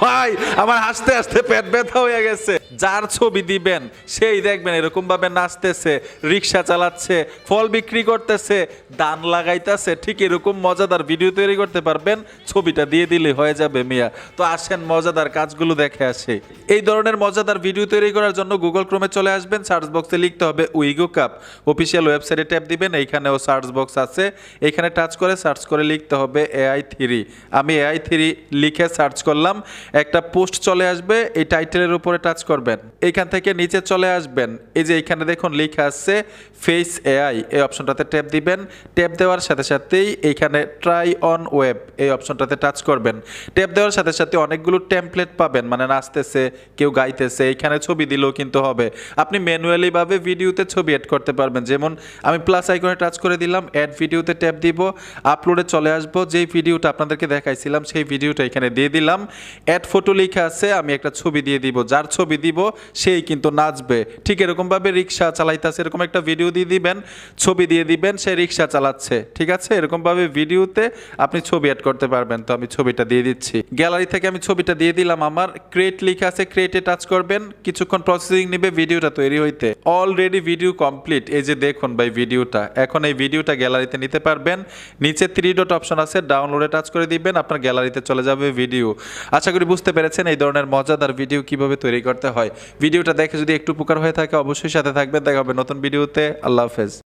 ভাই, আমার হাসতে হাসতে পেট ব্যথা হয়ে গেছে। যার ছবি দিবেন, সেই দেখবেন এরকম ভাবে নাচতেছে, রিক্সা চালাচ্ছে, ফল বিক্রি করতেছে, দান লাগাইতেছে, ঠিক এরকম মজাদার ভিডিও তৈরি করতে পারবেন, ছবিটা দিয়ে দিলে হয়ে যাবে মিয়া। তো আসেন মজাদার কাজগুলো দেখে আসে। এই ধরনের মজাদার ভিডিও তৈরি করার জন্য গুগল ক্রোমে চলে আসবেন সার্চ বক্সে লিখতে হবে উইগো কাপ অফিসিয়াল ওয়েবসাইটে ট্যাপ দিবেন, এইখানেও সার্চ বক্স আছে। এখানে টাচ করে সার্চ করে লিখতে হবে এআই থ্রি আমি এআই থ্রি লিখে সার্চ করলাম একটা পোস্ট চলে আসবে, এই টাইটেলের উপরে টাচ করবেন। এইখান থেকে নিচে চলে আসবেন। এই যে এখানে দেখুন লেখা আছে ফেস এআই এই অপশনটাতে ট্যাপ দিবেন। ট্যাপ দেওয়ার সাথে সাথেই এইখানে ট্রাই অন ওয়েব এই অপশনটাতে টাচ করবেন। ট্যাপ দেওয়ার সাথে সাথে অনেকগুলো টেমপ্লেট পাবেন মানে নাচতেছে, কেউ গাইতেছে, এইখানে ছবি দিলেও কিন্তু হবে। আপনি ম্যানুয়ালি ভাবে ভিডিওতে ছবি অ্যাড করতে পারবেন। যেমন আমি প্লাস আইকনে টাচ করে দিলাম অ্যাড ভিডিওতে ট্যাপ দিব আপলোডে চলে আসব। যেই ভিডিওটা আপনাদেরকে দেখাইছিলাম, সেই ভিডিওটা এখানে দিয়ে দিলাম। অ্যাড ফটো লেখা আছে, আমি একটা ছবি দিয়ে দিব। যার ছবি দিব, সেই কিন্তু নাচবে। ঠিক এরকমভাবে রিক্সা চালাইতেছে, এরকম একটা ভিডিও দিয়ে দিবেন, ছবি দিয়ে দিবেন, সে রিক্সা চালাচ্ছে। ঠিক আছে? এরকমভাবে ভিডিওতে আপনি ছবি অ্যাড করতে পারবেন। তো আমি ছবিটা দিয়ে দিচ্ছি। গ্যালারি থেকে আমি ছবিটা দিয়ে দিলাম আমার। ক্রিয়েট লেখা আছে ক্রিয়েটে টাচ করবেন। কিছুক্ষণ প্রসেসিং নেবে ভিডিওটা তৈরি হইতে। অলরেডি ভিডিও কমপ্লিট এই যে দেখুন ভাই ভিডিওটা এখন এই ভিডিওটা গ্যালারিতে নিতে পারবেন। নিচে থ্রি ডট অপশন আছে ডাউনলোডে টাচ করে দিবেন, আপনার গ্যালারিতে চলে যাবে ভিডিও আশা করি বুঝতে পেরেছেন এই ধরনের মজাদার ভিডিও কীভাবে তৈরি করতে হয়। ভিডিওটা দেখে যদি একটু উপকার হয়ে থাকে, অবশ্যই সাথে থাকবেন। দেখা হবে নতুন ভিডিওতে আল্লাহ হাফেজ।